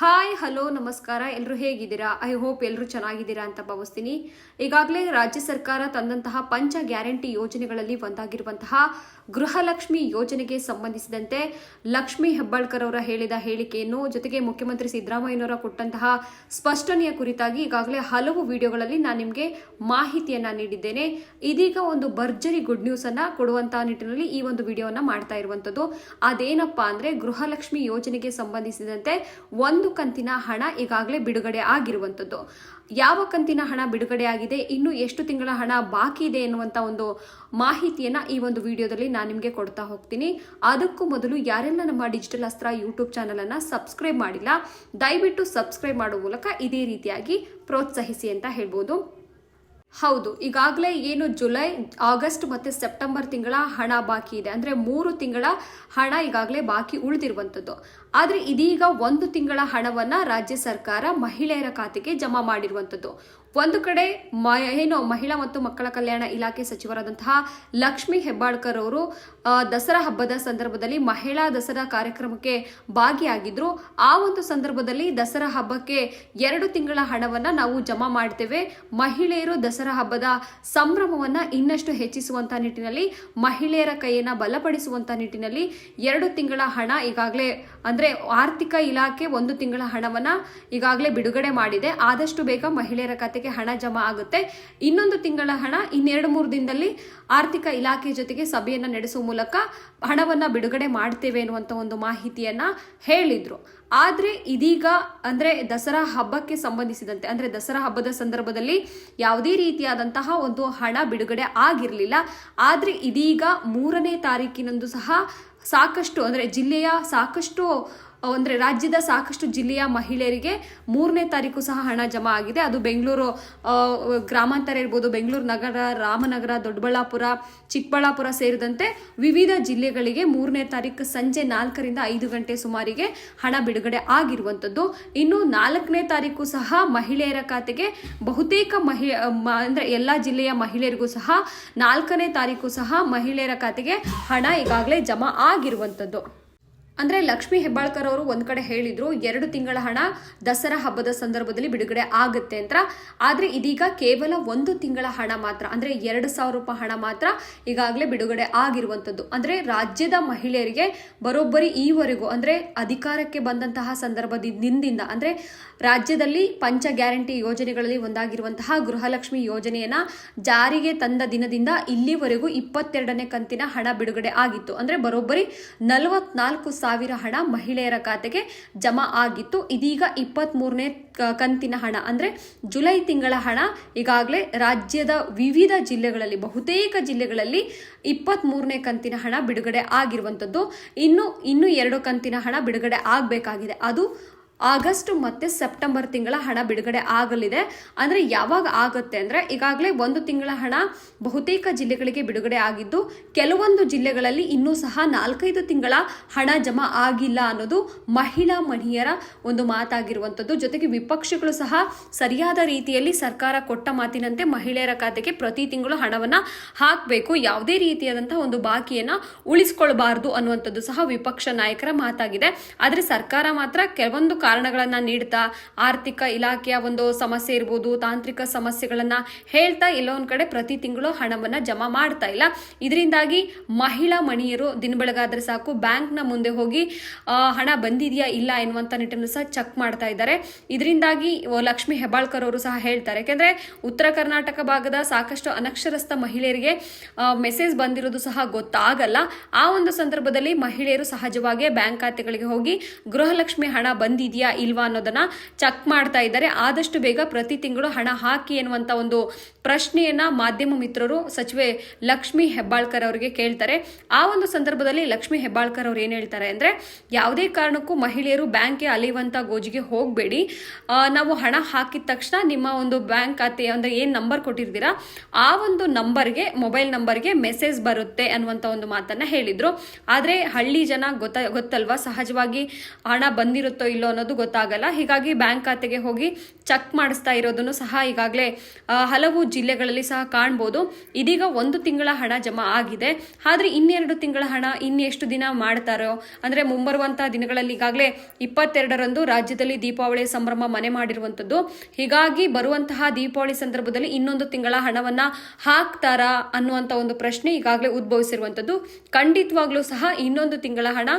Hi hello ನಮಸ್ಕಾರ. ಎಲ್ಲರೂ ಹೇಗಿದ್ದೀರಾ? ಐ ಹೋಪ್ ಎಲ್ಲರೂ ಚೆನ್ನಾಗಿದ್ದೀರಾ ಅಂತ ಭಾವಿಸ್ತೀನಿ. ಈಗಾಗಲೇ ರಾಜ್ಯ ಸರ್ಕಾರ ತಂದಂತಹ ಪಂಚ ಗ್ಯಾರಂಟಿ ಯೋಜನೆಗಳಲ್ಲಿ ಒಂದಾಗಿರುವಂತಹ ಗೃಹಲಕ್ಷ್ಮಿ ಯೋಜನೆಗೆ ಸಂಬಂಧಿಸಿದಂತೆ ಲಕ್ಷ್ಮಿ ಹೆಬ್ಬಾಳ್ಕರ್ ಅವರ ಹೇಳಿದ ಹೇಳಿಕೆಯನ್ನು ಜೊತೆಗೆ ಮುಖ್ಯಮಂತ್ರಿ ಸಿದ್ದರಾಮಯ್ಯನವರ ಕೊಟ್ಟಂತಹ ಸ್ಪಷ್ಟನೆಯ ಕುರಿತಾಗಿ ಈಗಾಗಲೇ ಹಲವು ವಿಡಿಯೋಗಳಲ್ಲಿ ನಾನು ನಿಮಗೆ ಮಾಹಿತಿಯನ್ನ ನೀಡಿದ್ದೇನೆ. ಇದೀಗ ಒಂದು ಭರ್ಜರಿ ಗುಡ್ ನ್ಯೂಸ್ ಅನ್ನ ಕೊಡುವಂತಹ ನಿಟ್ಟಿನಲ್ಲಿ ಈ ಒಂದು ವಿಡಿಯೋವನ್ನ ಮಾಡ್ತಾ ಇರುವಂತದ್ದು ಅದೇನಪ್ಪಾ ಅಂದ್ರೆ ಗೃಹಲಕ್ಷ್ಮಿ ಯೋಜನೆಗೆ ಸಂಬಂಧಿಸಿದಂತೆ ಒಂದು ಕಂತಿನ ಹಣ ಈಗಾಗಲೇ ಬಿಡುಗಡೆ ಆಗಿರುವಂಥದ್ದು ಯಾವ ಕಂತಿನ ಹಣ ಬಿಡುಗಡೆ ಆಗಿದೆ, ಇನ್ನು ಎಷ್ಟು ತಿಂಗಳ ಹಣ ಬಾಕಿ ಇದೆ ಎನ್ನುವಂಥ ಒಂದು ಮಾಹಿತಿಯನ್ನು ಈ ಒಂದು ವಿಡಿಯೋದಲ್ಲಿ ನಾನು ನಿಮಗೆ ಕೊಡ್ತಾ ಹೋಗ್ತೀನಿ. ಅದಕ್ಕೂ ಮೊದಲು ಯಾರೆಲ್ಲ ನಮ್ಮ ಡಿಜಿಟಲ್ ಅಸ್ತ್ರ ಯೂಟ್ಯೂಬ್ ಚಾನಲನ್ನು ಸಬ್ಸ್ಕ್ರೈಬ್ ಮಾಡಿಲ್ಲ, ದಯವಿಟ್ಟು ಸಬ್ಸ್ಕ್ರೈಬ್ ಮಾಡೋ ಮೂಲಕ ಇದೇ ರೀತಿಯಾಗಿ ಪ್ರೋತ್ಸಾಹಿಸಿ ಅಂತ ಹೇಳ್ಬೋದು. ಹೌದು, ಈಗಾಗಲೇ ಏನು ಜುಲೈ, ಆಗಸ್ಟ್ ಮತ್ತು ಸೆಪ್ಟೆಂಬರ್ ತಿಂಗಳ ಹಣ ಬಾಕಿ ಇದೆ. ಅಂದರೆ ಮೂರು ತಿಂಗಳ ಹಣ ಈಗಾಗಲೇ ಬಾಕಿ ಉಳಿದಿರುವಂಥದ್ದು ಆದರೆ ಇದೀಗ ಒಂದು ತಿಂಗಳ ಹಣವನ್ನ ರಾಜ್ಯ ಸರ್ಕಾರ ಮಹಿಳೆಯರ ಖಾತೆಗೆ ಜಮಾ ಮಾಡಿರುವಂಥದ್ದು ಒಂದು ಕಡೆ ಮ, ಏನು ಮಹಿಳಾ ಮತ್ತು ಮಕ್ಕಳ ಕಲ್ಯಾಣ ಇಲಾಖೆ ಸಚಿವರಾದಂತಹ ಲಕ್ಷ್ಮಿ ಹೆಬ್ಬಾಳ್ಕರ್ ಅವರು ದಸರಾ ಹಬ್ಬದ ಸಂದರ್ಭದಲ್ಲಿ ಮಹಿಳಾ ದಸರಾ ಕಾರ್ಯಕ್ರಮಕ್ಕೆ ಭಾಗಿಯಾಗಿದ್ರು. ಆ ಒಂದು ಸಂದರ್ಭದಲ್ಲಿ ದಸರಾ ಹಬ್ಬಕ್ಕೆ ಎರಡು ತಿಂಗಳ ಹಣವನ್ನ ನಾವು ಜಮಾ ಮಾಡ್ತೇವೆ. ಮಹಿಳೆಯರು ದಸರಾ ಹಬ್ಬದ ಸಂಭ್ರಮವನ್ನ ಇನ್ನಷ್ಟು ಹೆಚ್ಚಿಸುವಂಥ ನಿಟ್ಟಿನಲ್ಲಿ, ಮಹಿಳೆಯರ ಕೈಯನ್ನ ಬಲಪಡಿಸುವಂಥ ನಿಟ್ಟಿನಲ್ಲಿ ಎರಡು ತಿಂಗಳ ಹಣ ಈಗಾಗಲೇ ಅಂದ್ರೆ ಆರ್ಥಿಕ ಇಲಾಖೆ ಒಂದು ತಿಂಗಳ ಹಣವನ್ನ ಈಗಾಗಲೇ ಬಿಡುಗಡೆ ಮಾಡಿದೆ. ಆದಷ್ಟು ಬೇಗ ಮಹಿಳೆಯರ ಖಾತೆಗೆ ಹಣ ಜಮಾ ಆಗುತ್ತೆ. ಇನ್ನೊಂದು ತಿಂಗಳ ಹಣ ಇನ್ನೆರಡು ಮೂರು ದಿನದಲ್ಲಿ ಆರ್ಥಿಕ ಇಲಾಖೆ ಜೊತೆಗೆ ಸಭೆಯನ್ನು ನಡೆಸುವ ಮೂಲಕ ಹಣವನ್ನ ಬಿಡುಗಡೆ ಮಾಡ್ತೇವೆ ಎನ್ನುವಂತ ಒಂದು ಮಾಹಿತಿಯನ್ನ ಹೇಳಿದ್ರು. ಆದ್ರೆ ಇದೀಗ ಅಂದರೆ ದಸರಾ ಹಬ್ಬಕ್ಕೆ ಸಂಬಂಧಿಸಿದಂತೆ, ಅಂದರೆ ದಸರಾ ಹಬ್ಬದ ಸಂದರ್ಭದಲ್ಲಿ ಯಾವುದೇ ರೀತಿಯಾದಂತಹ ಒಂದು ಹಣ ಬಿಡುಗಡೆ ಆಗಿರಲಿಲ್ಲ. ಆದರೆ ಇದೀಗ ಮೂರನೇ ತಾರೀಕಿನಂದು ಸಹ ಸಾಕಷ್ಟು, ಅಂದರೆ ಜಿಲ್ಲೆಯ ಸಾಕಷ್ಟು ಅಂದ್ರೆ ರಾಜ್ಯದ ಸಾಕಷ್ಟು ಜಿಲ್ಲೆಯ ಮಹಿಳೆಯರಿಗೆ ಮೂರನೇ ತಾರೀಕು ಸಹ ಹಣ ಜಮಾ ಆಗಿದೆ. ಅದು ಬೆಂಗಳೂರು ಗ್ರಾಮಾಂತರ ಇರ್ಬೋದು, ಬೆಂಗಳೂರು ನಗರ, ರಾಮನಗರ, ದೊಡ್ಡಬಳ್ಳಾಪುರ, ಚಿಕ್ಕಬಳ್ಳಾಪುರ ಸೇರಿದಂತೆ ವಿವಿಧ ಜಿಲ್ಲೆಗಳಿಗೆ ಮೂರನೇ ತಾರೀಕು ಸಂಜೆ ನಾಲ್ಕರಿಂದ ಐದು ಗಂಟೆ ಸುಮಾರಿಗೆ ಹಣ ಬಿಡುಗಡೆ ಆಗಿರುವಂಥದ್ದು. ಇನ್ನು ನಾಲ್ಕನೇ ತಾರೀಕು ಸಹ ಮಹಿಳೆಯರ ಖಾತೆಗೆ ಬಹುತೇಕ ಮಹಿ, ಅಂದರೆ ಎಲ್ಲ ಜಿಲ್ಲೆಯ ಮಹಿಳೆಯರಿಗೂ ಸಹ ನಾಲ್ಕನೇ ತಾರೀಕು ಸಹ ಮಹಿಳೆಯರ ಖಾತೆಗೆ ಹಣ ಈಗಾಗಲೇ ಜಮಾ ಆಗಿರುವಂಥದ್ದು. ಅಂದ್ರೆ ಲಕ್ಷ್ಮಿ ಹೆಬ್ಬಾಳ್ಕರ್ ಅವರು ಒಂದ್ ಕಡೆ ಹೇಳಿದ್ರು, ಎರಡು ತಿಂಗಳ ಹಣ ದಸರಾ ಹಬ್ಬದ ಸಂದರ್ಭದಲ್ಲಿ ಬಿಡುಗಡೆ ಆಗುತ್ತೆ ಅಂತ. ಆದ್ರೆ ಇದೀಗ ಕೇವಲ ಒಂದು ತಿಂಗಳ ಹಣ ಮಾತ್ರ, ಅಂದ್ರೆ ಎರಡು ಸಾವಿರ ರೂಪಾಯಿ ಹಣ ಮಾತ್ರ ಈಗಾಗಲೇ ಬಿಡುಗಡೆ ಆಗಿರುವಂತದ್ದು. ಅಂದ್ರೆ ರಾಜ್ಯದ ಮಹಿಳೆಯರಿಗೆ ಬರೋಬ್ಬರಿ ಈವರೆಗೂ, ಅಂದ್ರೆ ಅಧಿಕಾರಕ್ಕೆ ಬಂದಂತಹ ಸಂದರ್ಭದಿಂದ ಅಂದ್ರೆ ರಾಜ್ಯದಲ್ಲಿ ಪಂಚ ಗ್ಯಾರಂಟಿ ಯೋಜನೆಗಳಲ್ಲಿ ಒಂದಾಗಿರುವಂತಹ ಗೃಹಲಕ್ಷ್ಮಿ ಯೋಜನೆಯನ್ನ ಜಾರಿಗೆ ತಂದ ದಿನದಿಂದ ಇಲ್ಲಿವರೆಗೂ ಇಪ್ಪತ್ತೆರಡನೇ ಕಂತಿನ ಹಣ ಬಿಡುಗಡೆ ಆಗಿತ್ತು. ಅಂದ್ರೆ ಬರೋಬ್ಬರಿ ನಲವತ್ನಾಲ್ಕು ಹಣ ಮಹಿಳೆಯರ ಖಾತೆಗೆ ಜಮಾ ಆಗಿತ್ತು. ಇದೀಗ ಇಪ್ಪತ್ತ್ ಮೂರನೇ ಕಂತಿನ ಹಣ. ಅಂದರೆ ಜುಲೈ ತಿಂಗಳ ಹಣ. ಈಗಾಗಲೇ ರಾಜ್ಯದ ವಿವಿಧ ಜಿಲ್ಲೆಗಳಲ್ಲಿ, ಬಹುತೇಕ ಜಿಲ್ಲೆಗಳಲ್ಲಿ ಇಪ್ಪತ್ತ್ ಮೂರನೇ ಕಂತಿನ ಹಣ ಬಿಡುಗಡೆ ಆಗಿರುವಂಥದ್ದು. ಇನ್ನು ಇನ್ನು ಎರಡು ಕಂತಿನ ಹಣ ಬಿಡುಗಡೆ ಆಗಬೇಕಾಗಿದೆ. ಅದು ಆಗಸ್ಟ್ ಮತ್ತೆ ಸೆಪ್ಟೆಂಬರ್ ತಿಂಗಳ ಹಣ ಬಿಡುಗಡೆ ಆಗಲಿದೆ. ಅಂದ್ರೆ ಯಾವಾಗ ಆಗುತ್ತೆ ಅಂದ್ರೆ ಈಗಾಗಲೇ ಒಂದು ತಿಂಗಳ ಹಣ ಬಹುತೇಕ ಜಿಲ್ಲೆಗಳಿಗೆ ಬಿಡುಗಡೆ ಆಗಿದ್ದು, ಕೆಲವೊಂದು ಜಿಲ್ಲೆಗಳಲ್ಲಿ ಇನ್ನೂ ಸಹ ನಾಲ್ಕೈದು ತಿಂಗಳ ಹಣ ಜಮಾ ಆಗಿಲ್ಲ ಅನ್ನೋದು ಮಹಿಳಾ ಮಹಿಳೆಯರ ಒಂದು ಮಾತಾಗಿರುವಂಥದ್ದು. ಜೊತೆಗೆ ವಿಪಕ್ಷಗಳು ಸಹ ಸರಿಯಾದ ರೀತಿಯಲ್ಲಿ ಸರ್ಕಾರ ಕೊಟ್ಟ ಮಾತಿನಂತೆ ಮಹಿಳೆಯರ ಖಾತೆಗೆ ಪ್ರತಿ ತಿಂಗಳು ಹಣವನ್ನ ಹಾಕಬೇಕು. ಯಾವುದೇ ರೀತಿಯಾದಂತಹ ಒಂದು ಬಾಕಿಯನ್ನ ಉಳಿಸ್ಕೊಳ್ಬಾರ್ದು ಅನ್ನುವಂಥದ್ದು ಸಹ ವಿಪಕ್ಷ ನಾಯಕರ ಮಾತಾಗಿದೆ. ಆದರೆ ಸರ್ಕಾರ ಮಾತ್ರ ಕೆಲವೊಂದು ಕಾರಣಗಳನ್ನ ನೀಡ್ತಾ ಆರ್ಥಿಕ ಇಲಾಖೆಯ ಒಂದು ಸಮಸ್ಯೆ ಇರ್ಬೋದು, ತಾಂತ್ರಿಕ ಸಮಸ್ಯೆಗಳನ್ನು ಹೇಳ್ತಾ ಎಲ್ಲೋ ಒಂದ್ ಕಡೆ ಪ್ರತಿ ತಿಂಗಳು ಹಣವನ್ನು ಜಮಾ ಮಾಡ್ತಾ ಇಲ್ಲ. ಇದರಿಂದಾಗಿ ಮಹಿಳಾ ಮಣಿಯರು ದಿನ ಬೆಳಗಾದ್ರೆ ಸಾಕು, ಬ್ಯಾಂಕ್ನ ಮುಂದೆ ಹೋಗಿ ಹಣ ಬಂದಿದೆಯಾ ಇಲ್ಲ ಎನ್ನುವಂಥ ನಿಟ್ಟನ್ನು ಸಹ ಚೆಕ್ ಮಾಡ್ತಾ ಇದ್ದಾರೆ. ಇದರಿಂದಾಗಿ ಲಕ್ಷ್ಮಿ ಹೆಬ್ಬಾಳ್ಕರ್ ಅವರು ಸಹ ಹೇಳ್ತಾರೆ. ಯಾಕೆಂದರೆ ಉತ್ತರ ಕರ್ನಾಟಕ ಭಾಗದ ಸಾಕಷ್ಟು ಅನಕ್ಷರಸ್ಥ ಮಹಿಳೆಯರಿಗೆ ಮೆಸೇಜ್ ಬಂದಿರೋದು ಸಹ ಗೊತ್ತಾಗಲ್ಲ. ಆ ಒಂದು ಸಂದರ್ಭದಲ್ಲಿ ಮಹಿಳೆಯರು ಸಹಜವಾಗಿ ಬ್ಯಾಂಕ್ ಖಾತೆಗಳಿಗೆ ಹೋಗಿ ಗೃಹಲಕ್ಷ್ಮಿ ಹಣ ಬಂದಿದೆಯಾ ಇಲ್ವಾ ಅನ್ನೋದನ್ನ ಚೆಕ್ ಮಾಡ್ತಾ ಇದ್ದಾರೆ. ಆದಷ್ಟು ಬೇಗ ಪ್ರತಿ ತಿಂಗಳು ಹಣ ಹಾಕಿ ಎನ್ನುವಂತ ಒಂದು ಪ್ರಶ್ನೆಯನ್ನ ಮಾಧ್ಯಮ ಮಿತ್ರರು ಸಚಿವೆ ಲಕ್ಷ್ಮಿ ಹೆಬ್ಬಾಳ್ಕರ್ ಅವರಿಗೆ ಕೇಳ್ತಾರೆ. ಆ ಒಂದು ಸಂದರ್ಭದಲ್ಲಿ ಲಕ್ಷ್ಮಿ ಹೆಬ್ಬಾಳ್ಕರ್ ಅವ್ರು ಏನ್ ಹೇಳ್ತಾರೆ ಅಂದ್ರೆ, ಯಾವುದೇ ಕಾರಣಕ್ಕೂ ಮಹಿಳೆಯರು ಬ್ಯಾಂಕ್ಗೆ ಅಲೆಯುವಂತ ಗೋಜಿಗೆ ಹೋಗಬೇಡಿ. ನಾವು ಹಣ ಹಾಕಿದ ತಕ್ಷಣ ನಿಮ್ಮ ಒಂದು ಬ್ಯಾಂಕ್ ಖಾತೆ ಅಂದ್ರೆ ಏನ್ ನಂಬರ್ ಕೊಟ್ಟಿರ್ತೀರಾ, ಆ ಒಂದು ನಂಬರ್ಗೆ, ಮೊಬೈಲ್ ನಂಬರ್ಗೆ ಮೆಸೇಜ್ ಬರುತ್ತೆ ಅನ್ನುವಂತ ಒಂದು ಮಾತನ್ನ ಹೇಳಿದ್ರು. ಆದ್ರೆ ಹಳ್ಳಿ ಜನ ಗೊತ್ತ, ಗೊತ್ತಲ್ವಾ? ಸಹಜವಾಗಿ ಹಣ ಬಂದಿರುತ್ತೋ ಇಲ್ಲೋ ಅನ್ನೋದು ಗೊತ್ತಾಗಲ್ಲ. ಹೀಗಾಗಿ ಬ್ಯಾಂಕ್ ಖಾತೆಗೆ ಹೋಗಿ ಚೆಕ್ ಮಾಡಿಸ್ತಾ ಇರೋದನ್ನು ಸಹ ಈಗಾಗಲೇ ಹಲವು ಜಿಲ್ಲೆಗಳಲ್ಲಿ ಸಹ ಕಾಣ್ಬೋದು. ಇದೀಗ ಒಂದು ತಿಂಗಳ ಹಣ ಜಮಾ ಆಗಿದೆ. ಆದರೆ ಇನ್ನೆರಡು ತಿಂಗಳ ಹಣ ಇನ್ನೆಷ್ಟು ದಿನ ಮಾಡ್ತಾರೋ, ಅಂದ್ರೆ ಮುಂಬರುವಂತಹ ದಿನಗಳಲ್ಲಿ ಈಗಾಗಲೇ ಇಪ್ಪತ್ತೆರಡರಂದು ರಾಜ್ಯದಲ್ಲಿ ದೀಪಾವಳಿ ಸಂಭ್ರಮ ಮನೆ ಮಾಡಿರುವಂತದ್ದು ಹೀಗಾಗಿ ಬರುವಂತಹ ದೀಪಾವಳಿ ಸಂದರ್ಭದಲ್ಲಿ ಇನ್ನೊಂದು ತಿಂಗಳ ಹಣವನ್ನು ಹಾಕ್ತಾರಾ ಅನ್ನುವಂಥ ಒಂದು ಪ್ರಶ್ನೆ ಈಗಾಗಲೇ ಉದ್ಭವಿಸಿರುವಂಥದ್ದು. ಖಂಡಿತವಾಗ್ಲೂ ಸಹ ಇನ್ನೊಂದು ತಿಂಗಳ ಹಣ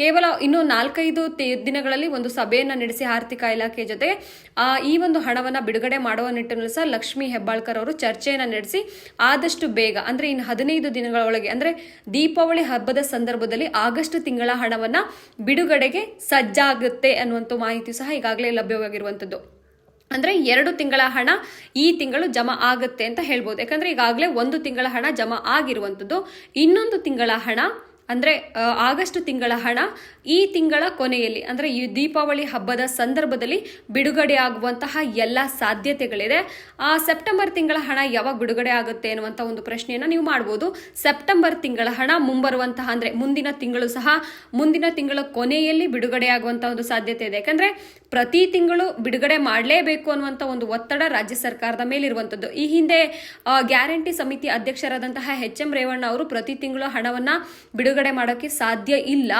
ಕೇವಲ ಇನ್ನೂ ನಾಲ್ಕೈದು ದಿನಗಳಲ್ಲಿ ಒಂದು ಸಭೆಯನ್ನ ನಡೆಸಿ ಆರ್ಥಿಕ ಇಲಾಖೆ ಜೊತೆ ಆ, ಈ ಒಂದು ಹಣವನ್ನ ಬಿಡುಗಡೆ ಮಾಡುವ ನಿಟ್ಟಿನಲ್ಲಿ ಸಹ ಲಕ್ಷ್ಮಿ ಹೆಬ್ಬಾಳ್ಕರ್ ಅವರು ಚರ್ಚೆಯನ್ನ ನಡೆಸಿ ಆದಷ್ಟು ಬೇಗ ಅಂದ್ರೆ ಇನ್ನು ಹದಿನೈದು ದಿನಗಳ ಒಳಗೆ ಅಂದ್ರೆ ದೀಪಾವಳಿ ಹಬ್ಬದ ಸಂದರ್ಭದಲ್ಲಿ ಆಗಸ್ಟ್ ತಿಂಗಳ ಹಣವನ್ನ ಬಿಡುಗಡೆಗೆ ಸಜ್ಜಾಗುತ್ತೆ ಅನ್ನುವಂಥ ಮಾಹಿತಿ ಸಹ ಈಗಾಗಲೇ ಲಭ್ಯವಾಗಿರುವಂಥದ್ದು ಅಂದ್ರೆ ಎರಡು ತಿಂಗಳ ಹಣ ಈ ತಿಂಗಳು ಜಮಾ ಆಗುತ್ತೆ ಅಂತ ಹೇಳ್ಬೋದು. ಯಾಕಂದ್ರೆ ಈಗಾಗಲೇ ಒಂದು ತಿಂಗಳ ಹಣ ಜಮಾ ಆಗಿರುವಂಥದ್ದು ಇನ್ನೊಂದು ತಿಂಗಳ ಹಣ ಅಂದ್ರೆ ಆಗಸ್ಟ್ ತಿಂಗಳ ಹಣ ಈ ತಿಂಗಳ ಕೊನೆಯಲ್ಲಿ, ಅಂದ್ರೆ ಈ ದೀಪಾವಳಿ ಹಬ್ಬದ ಸಂದರ್ಭದಲ್ಲಿ ಬಿಡುಗಡೆ ಆಗುವಂತಹ ಎಲ್ಲ ಸಾಧ್ಯತೆಗಳಿದೆ. ಆ, ಸೆಪ್ಟೆಂಬರ್ ತಿಂಗಳ ಹಣ ಯಾವಾಗ ಬಿಡುಗಡೆ ಆಗುತ್ತೆ ಅನ್ನುವಂಥ ಒಂದು ಪ್ರಶ್ನೆಯನ್ನ ನೀವು ಮಾಡ್ಬೋದು. ಸೆಪ್ಟೆಂಬರ್ ತಿಂಗಳ ಹಣ ಮುಂಬರುವಂತಹ, ಅಂದ್ರೆ ಮುಂದಿನ ತಿಂಗಳು ಸಹ ಮುಂದಿನ ತಿಂಗಳ ಕೊನೆಯಲ್ಲಿ ಬಿಡುಗಡೆ ಆಗುವಂತಹ ಒಂದು ಸಾಧ್ಯತೆ ಇದೆ. ಯಾಕಂದ್ರೆ ಪ್ರತಿ ತಿಂಗಳು ಬಿಡುಗಡೆ ಮಾಡಲೇಬೇಕು ಅನ್ನುವಂಥ ಒಂದು ಒತ್ತಡ ರಾಜ್ಯ ಸರ್ಕಾರದ ಮೇಲಿರುವಂಥದ್ದು ಈ ಹಿಂದೆ ಗ್ಯಾರಂಟಿ ಸಮಿತಿ ಅಧ್ಯಕ್ಷರಾದಂತಹ ಎಚ್ ಎಂ ರೇವಣ್ಣ ಅವರು ಪ್ರತಿ ತಿಂಗಳು ಹಣವನ್ನ ಬಿಡುಗಡೆ ಮಾಡೋಕ್ಕೆ ಸಾಧ್ಯ ಇಲ್ಲ.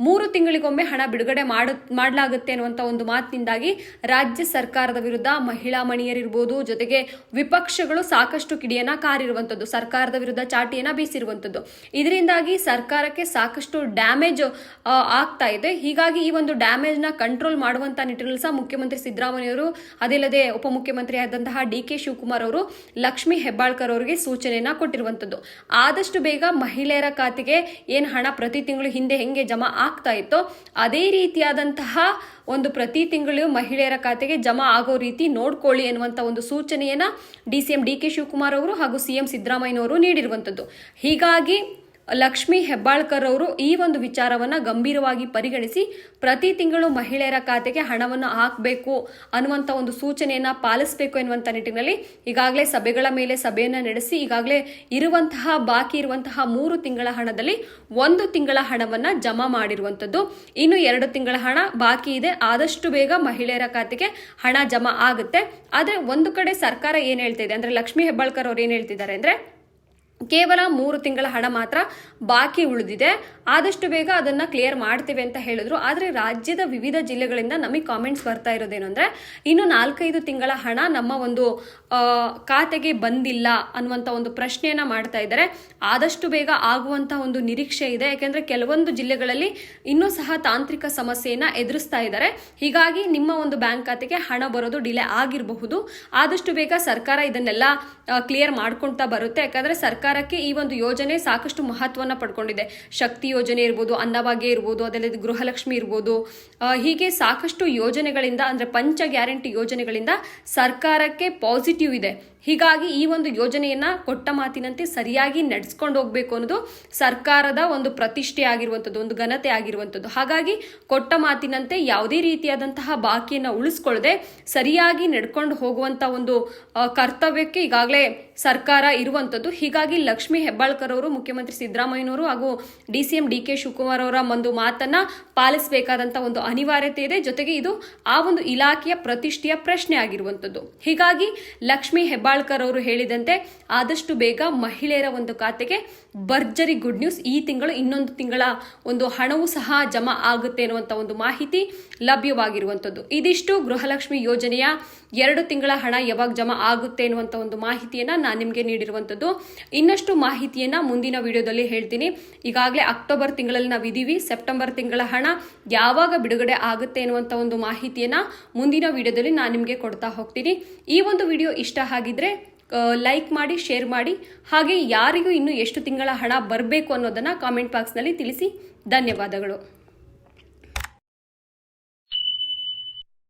ಮೂರು ತಿಂಗಳಿಗೊಮ್ಮೆ ಹಣ ಬಿಡುಗಡೆ ಮಾಡ, ಮಾಡಲಾಗುತ್ತೆ ಅನ್ನುವಂಥ ಒಂದು ಮಾತಿನಿಂದಾಗಿ ರಾಜ್ಯ ಸರ್ಕಾರದ ವಿರುದ್ಧ ಮಹಿಳಾ ಮಣಿಯರಿರ್ಬೋದು, ಜೊತೆಗೆ ವಿಪಕ್ಷಗಳು ಸಾಕಷ್ಟು ಕಿಡಿಯನ್ನ ಕಾರಿರುವಂಥದ್ದು, ಸರ್ಕಾರದ ವಿರುದ್ಧ ಚಾಟಿಯನ್ನ ಬೀಸಿರುವಂಥದ್ದು. ಇದರಿಂದಾಗಿ ಸರ್ಕಾರಕ್ಕೆ ಸಾಕಷ್ಟು ಡ್ಯಾಮೇಜ್ ಆಗ್ತಾ ಇದೆ. ಹೀಗಾಗಿ ಈ ಒಂದು ಡ್ಯಾಮೇಜ್ನ ಕಂಟ್ರೋಲ್ ಮಾಡುವಂತ ನಿಟ್ಟಿನಲ್ಲಿ ಸಹ ಮುಖ್ಯಮಂತ್ರಿ ಸಿದ್ದರಾಮಯ್ಯವರು ಅದಿಲ್ಲದೆ ಉಪಮುಖ್ಯಮಂತ್ರಿ ಆದಂತಹ ಡಿ ಕೆ ಶಿವಕುಮಾರ್ ಅವರು, ಲಕ್ಷ್ಮಿ ಹೆಬ್ಬಾಳ್ಕರ್ ಅವರಿಗೆ ಸೂಚನೆಯನ್ನ ಕೊಟ್ಟಿರುವಂತದ್ದು ಆದಷ್ಟು ಬೇಗ ಮಹಿಳೆಯರ ಖಾತೆಗೆ ಏನು ಹಣ ಪ್ರತಿ ತಿಂಗಳು ಹಿಂದೆ ಹೆಂಗೆ ಜಮಾ ಆಗ್ತಾ ಇತ್ತು. ಅದೇ ರೀತಿಯಾದಂತಹ ಒಂದು ಪ್ರತಿ ತಿಂಗಳು ಮಹಿಳೆಯರ ಖಾತೆಗೆ ಜಮಾ ಆಗೋ ರೀತಿ ನೋಡ್ಕೊಳ್ಳಿ ಎನ್ನುವಂತ ಒಂದು ಸೂಚನೆಯನ್ನ D C M D K Shivakumar ಅವರು ಹಾಗೂ ಸಿ ಎಂ ಸಿದ್ದರಾಮಯ್ಯನವರು ನೀಡಿರುವಂಥದ್ದು ಹೀಗಾಗಿ ಲಕ್ಷ್ಮಿ ಹೆಬ್ಬಾಳ್ಕರ್ ಅವರು ಈ ಒಂದು ವಿಚಾರವನ್ನ ಗಂಭೀರವಾಗಿ ಪರಿಗಣಿಸಿ ಪ್ರತಿ ತಿಂಗಳು ಮಹಿಳೆಯರ ಖಾತೆಗೆ ಹಣವನ್ನು ಹಾಕಬೇಕು ಅನ್ನುವಂಥ ಒಂದು ಸೂಚನೆಯನ್ನ ಪಾಲಿಸಬೇಕು ಎನ್ನುವಂಥ ನಿಟ್ಟಿನಲ್ಲಿ ಈಗಾಗಲೇ ಸಭೆಗಳ ಮೇಲೆ ಸಭೆಯನ್ನು ನಡೆಸಿ ಈಗಾಗಲೇ ಇರುವಂತಹ ಬಾಕಿ ಇರುವಂತಹ ಮೂರು ತಿಂಗಳ ಹಣದಲ್ಲಿ ಒಂದು ತಿಂಗಳ ಹಣವನ್ನ ಜಮಾ ಮಾಡಿರುವಂಥದ್ದು ಇನ್ನು ಎರಡು ತಿಂಗಳ ಹಣ ಬಾಕಿ ಇದೆ. ಆದಷ್ಟು ಬೇಗ ಮಹಿಳೆಯರ ಖಾತೆಗೆ ಹಣ ಜಮಾ ಆಗುತ್ತೆ. ಆದರೆ ಒಂದು ಕಡೆ ಸರ್ಕಾರ ಏನು ಹೇಳ್ತಿದೆ ಅಂದರೆ ಲಕ್ಷ್ಮಿ ಹೆಬ್ಬಾಳ್ಕರ್ ಅವ್ರು ಏನು ಹೇಳ್ತಿದ್ದಾರೆ ಅಂದ್ರೆ ಕೇವಲ ಮೂರು ತಿಂಗಳ ಹಣ ಮಾತ್ರ ಬಾಕಿ ಉಳಿದಿದೆ. ಆದಷ್ಟು ಬೇಗ ಅದನ್ನ ಕ್ಲಿಯರ್ ಮಾಡ್ತೇವೆ ಅಂತ ಹೇಳಿದ್ರು. ಆದ್ರೆ ರಾಜ್ಯದ ವಿವಿಧ ಜಿಲ್ಲೆಗಳಿಂದ ನಮಗೆ ಕಾಮೆಂಟ್ಸ್ ಬರ್ತಾ ಇರೋದೇನು ಇನ್ನು ನಾಲ್ಕೈದು ತಿಂಗಳ ಹಣ ನಮ್ಮ ಒಂದು ಖಾತೆಗೆ ಬಂದಿಲ್ಲ ಅನ್ನುವಂತ ಒಂದು ಪ್ರಶ್ನೆಯನ್ನ ಮಾಡ್ತಾ ಇದ್ದಾರೆ. ಆದಷ್ಟು ಬೇಗ ಆಗುವಂತ ಒಂದು ನಿರೀಕ್ಷೆ ಇದೆ. ಯಾಕೆಂದ್ರೆ ಕೆಲವೊಂದು ಜಿಲ್ಲೆಗಳಲ್ಲಿ ಇನ್ನೂ ಸಹ ತಾಂತ್ರಿಕ ಸಮಸ್ಯೆಯನ್ನ ಎದುರಿಸ್ತಾ ಇದ್ದಾರೆ. ಹೀಗಾಗಿ ನಿಮ್ಮ ಒಂದು ಬ್ಯಾಂಕ್ ಖಾತೆಗೆ ಹಣ ಬರೋದು ಡಿಲೇ ಆಗಿರಬಹುದು. ಆದಷ್ಟು ಬೇಗ ಸರ್ಕಾರ ಇದನ್ನೆಲ್ಲ ಕ್ಲಿಯರ್ ಮಾಡ್ಕೊಳ್ತಾ ಬರುತ್ತೆ. ಯಾಕಂದ್ರೆ ಸರ್ಕಾರಕ್ಕೆ ಈ ಒಂದು ಯೋಜನೆ ಸಾಕಷ್ಟು ಮಹತ್ವವನ್ನು ಪಡ್ಕೊಂಡಿದೆ. ಶಕ್ತಿ ಯೋಜನೆ ಇರ್ಬೋದು, ಅನ್ನಭಾಗ್ಯ ಇರ್ಬೋದು, ಅದಲ್ಲದೆ ಗೃಹಲಕ್ಷ್ಮಿ ಇರ್ಬೋದು. ಹೀಗೆ ಸಾಕಷ್ಟು ಯೋಜನೆಗಳಿಂದ, ಅಂದರೆ ಪಂಚ ಗ್ಯಾರಂಟಿ ಯೋಜನೆಗಳಿಂದ ಸರ್ಕಾರಕ್ಕೆ ಪಾಸಿಟಿವ್ ಇದೆ. ಹೀಗಾಗಿ ಈ ಒಂದು ಯೋಜನೆಯನ್ನು ಕೊಟ್ಟ ಮಾತಿನಂತೆ ಸರಿಯಾಗಿ ನಡೆಸ್ಕೊಂಡು ಹೋಗಬೇಕು ಅನ್ನೋದು ಸರ್ಕಾರದ ಒಂದು ಪ್ರತಿಷ್ಠೆ ಆಗಿರುವಂಥದ್ದು, ಒಂದು ಘನತೆ ಆಗಿರುವಂಥದ್ದು. ಹಾಗಾಗಿ ಕೊಟ್ಟ ಮಾತಿನಂತೆ ಯಾವುದೇ ರೀತಿಯಾದಂತಹ ಬಾಕಿಯನ್ನು ಉಳಿಸ್ಕೊಳ್ಳದೆ ಸರಿಯಾಗಿ ನಡ್ಕೊಂಡು ಹೋಗುವಂಥ ಒಂದು ಕರ್ತವ್ಯಕ್ಕೆ ಈಗಾಗಲೇ ಸರ್ಕಾರ ಇರುವಂಥದ್ದು ಹೀಗಾಗಿ ಲಕ್ಷ್ಮಿ ಹೆಬ್ಬಾಳ್ಕರ್ ಅವರು, ಮುಖ್ಯಮಂತ್ರಿ ಸಿದ್ದರಾಮಯ್ಯನವರು ಹಾಗೂ D C M D K Shivakumar ಅವರ ಒಂದು ಮಾತನ್ನ ಪಾಲಿಸಬೇಕಾದಂತ ಒಂದು ಅನಿವಾರ್ಯತೆ ಇದೆ. ಜೊತೆಗೆ ಇದು ಆ ಒಂದು ಇಲಾಖೆಯ ಪ್ರತಿಷ್ಠೆಯ ಪ್ರಶ್ನೆ ಆಗಿರುವಂಥದ್ದು ಹೀಗಾಗಿ ಲಕ್ಷ್ಮಿ ಹೆಬ್ಬಾಳ್ಕರ್ ಅವರು ಹೇಳಿದಂತೆ ಆದಷ್ಟು ಬೇಗ ಮಹಿಳೆಯರ ಒಂದು ಖಾತೆಗೆ ಭರ್ಜರಿ ಗುಡ್ ನ್ಯೂಸ್. ಈ ತಿಂಗಳು ಇನ್ನೊಂದು ತಿಂಗಳ ಒಂದು ಹಣವೂ ಸಹ ಜಮಾ ಆಗುತ್ತೆ ಅನ್ನುವಂಥ ಒಂದು ಮಾಹಿತಿ ಲಭ್ಯವಾಗಿರುವಂಥದ್ದು. ಇದಿಷ್ಟು ಗೃಹಲಕ್ಷ್ಮಿ ಯೋಜನೆಯ ಎರಡು ತಿಂಗಳ ಹಣ ಯಾವಾಗ ಜಮಾ ಆಗುತ್ತೆ ಅನ್ನುವಂಥ ಒಂದು ಮಾಹಿತಿಯನ್ನ ನಾನು ನಿಮಗೆ ನೀಡಿರುವಂಥದ್ದು. ಇನ್ನಷ್ಟು ಮಾಹಿತಿಯನ್ನ ಮುಂದಿನ ವಿಡಿಯೋದಲ್ಲಿ ಹೇಳ್ತೀನಿ. ಈಗಾಗಲೇ ಅಕ್ಟೋಬರ್ ತಿಂಗಳಲ್ಲಿ ನಾವು ಇದೀವಿ ಸೆಪ್ಟೆಂಬರ್ ತಿಂಗಳ ಹಣ ಯಾವಾಗ ಬಿಡುಗಡೆ ಆಗುತ್ತೆ ಅನ್ನುವಂಥ ಒಂದು ಮಾಹಿತಿಯನ್ನ ಮುಂದಿನ ವಿಡಿಯೋದಲ್ಲಿ ನಾನು ನಿಮಗೆ ಕೊಡ್ತಾ ಹೋಗ್ತೀನಿ. ಈ ಒಂದು ವಿಡಿಯೋ ಇಷ್ಟ ಆಗಿದ್ರೆ ಲೈಕ್ ಮಾಡಿ ಶೇರ್ ಮಾಡಿ. ಹಾಗೆ ಯಾರಿಗೂ ಇನ್ನು ಎಷ್ಟು ತಿಂಗಳ ಹಣ ಬರಬೇಕು ಅನ್ನೋದನ್ನು ಕಾಮೆಂಟ್ ಬಾಕ್ಸ್ನಲ್ಲಿ ತಿಳಿಸಿ. ಧನ್ಯವಾದಗಳು.